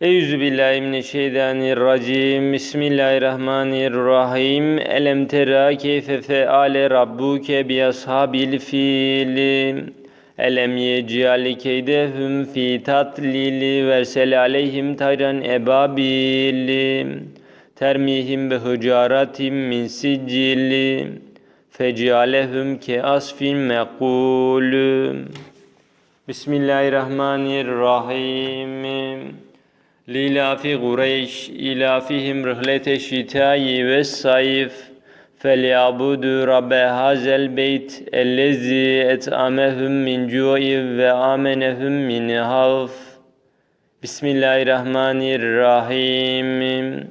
Eûzü billahi mineşşeytanirracim. Bismillahirrahmanirrahim. Elem tera keyfe feale rabbuke bi ashabil fil. Elem yec'al keydehum fi tatlil versel aleyhim tayran ebabil. Termihim bi hicaratin min sicil. Fec'alehum ke asfin mekul. Bismillahirrahmanirrahim. Lilafi Kureyş ilafihim rihlete şitayi ve sayf felyabudu rabbe hazel beyt ellezi et'amehum min cu'i ve amenehum min havf. Bismillahirrahmanirrahim.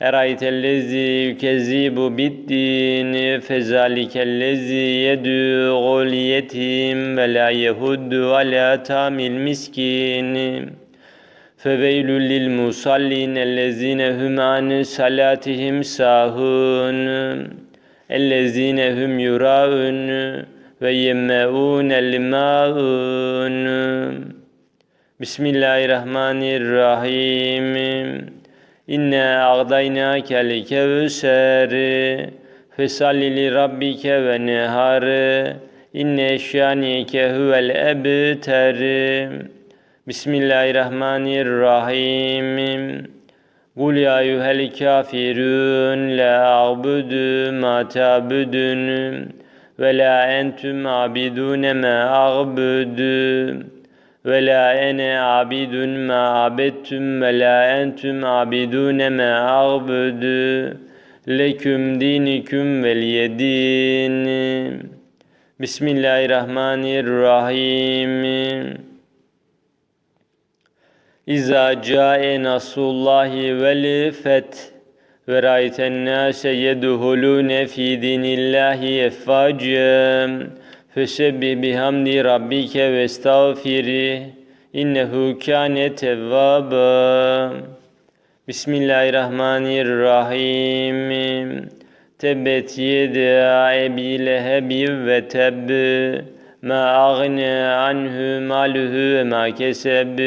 Eraytellezi yükezzibu biddin fezalikellezi yedû'ul yetim ve la yehuddu ala tamil miskin فَوَيْلٌ لِلْمُصَلِّينَ الَّذ۪ينَ هُمْ عَنْ صَلَاتِهِمْ سَاهُونَ الَّذ۪ينَ هُمْ يُرَاءُونَ وَيَمَّعُونَ الْمَاءُونَ Bismillahirrahmanirrahim. İnna a'daynâkel kevser. Fesalli li rabbike ve nehar. İnne şâniyeke huvel ebter. Bismillahirrahmanirrahim. Kul ya eyyuhel kafirun la a'budu ma ta'budun ve la entum abidun ma a'budu ve la ene abidun ma abettum ve la entum abidun ma a'budu leküm dinikum veliyedin. Bismillahirrahmanirrahim. İza cae nasullahi vel feth ve ra'yten nase yedhulune fi dinillahi efvacem fesebbih bihamdi rabbike ve estağfiri innehu kâne tevvâba Bismillahirrahmanirrahim. Tebbet yeda ebi lehebi ve tebb ma agne anhu maluhu ma keseb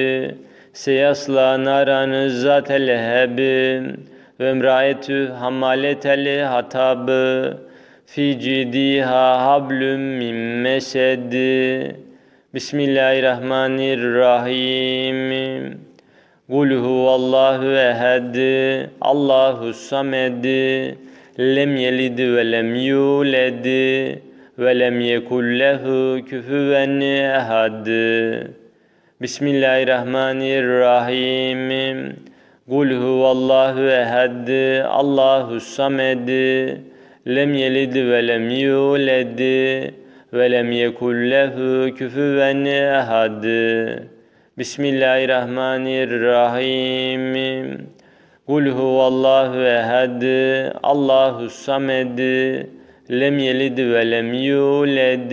seyasla naran zatel leheb ve emraetü hammaletel hatab fi cidiha hablum min mesed Bismillahirrahmanirrahim. Kul huvallahu ehad Allahu samed lem yelid ve lem yuled ve lem yekul lehu küfüven ehad Bismillahirrahmanirrahim. Kul huvallahu ehad. Allahu samed. Lem yelid ve lem yulad ve lem yekul lehu küfüven ehad. Bismillahirrahmanirrahim. Kul huvallahu ehad. Allahu samed. Lem yelid ve lem yulad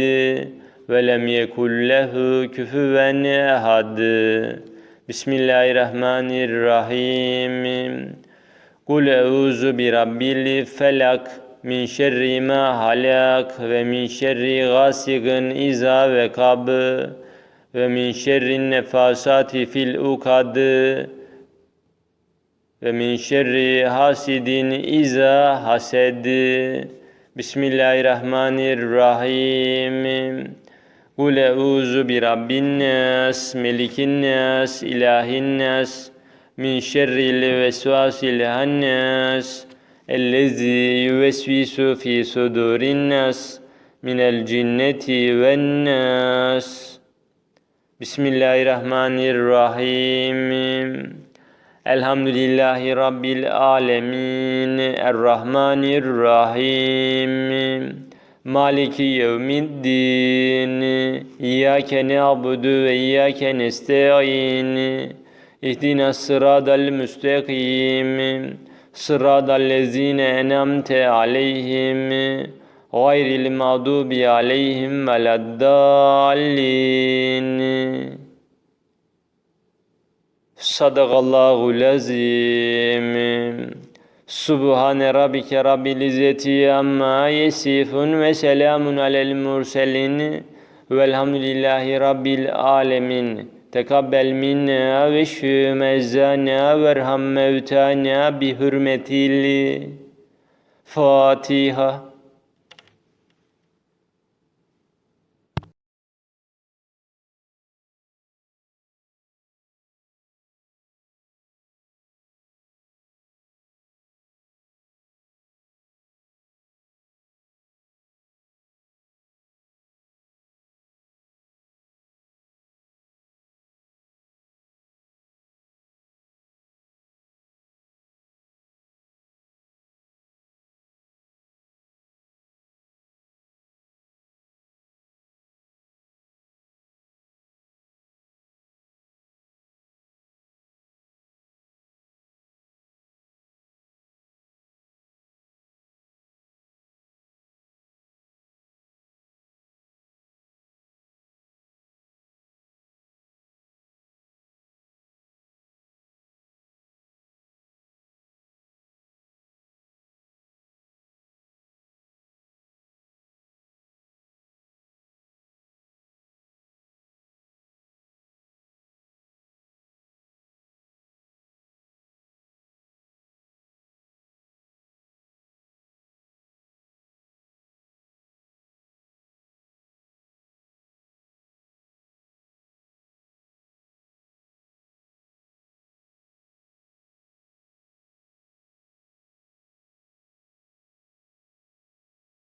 ve lem yekul lehu küfüven ehad. Bismillahirrahmanirrahim. Kul euzu bi rabbil felak min şerri ma halak ve min şerri gasikin iza ve kab ve min şerri nefasati fil ukad ve min şerri hasidin iza hased. Bismillahirrahmanirrahim. Kul euzu bi rabbin nas, melikin nas, ilahin nas, min şerril vesvasil hannas, ellezî yuvesvisu fi sudurin nas, minel cinneti ven nas. Bismillahirrahmanirrahim. Elhamdülillahi Rabbil alemin. Errahmanirrahim. Maliki yevmiddin. İyyâke ne'abudu ve iyyâke nesta'in. İhdina sıradal müstakim. Sıradal lezine enamte aleyhim. Gayril mağdubi aleyhim veleddallin. Sadakallahu lazim. Subhane rabbike rabbil izzeti amma yesifun ve selamun alel murselin. Velhamdülillahi rabbil alemin. tekabbel minna ve şü mezzana verham mevtana bi hürmetil Fatiha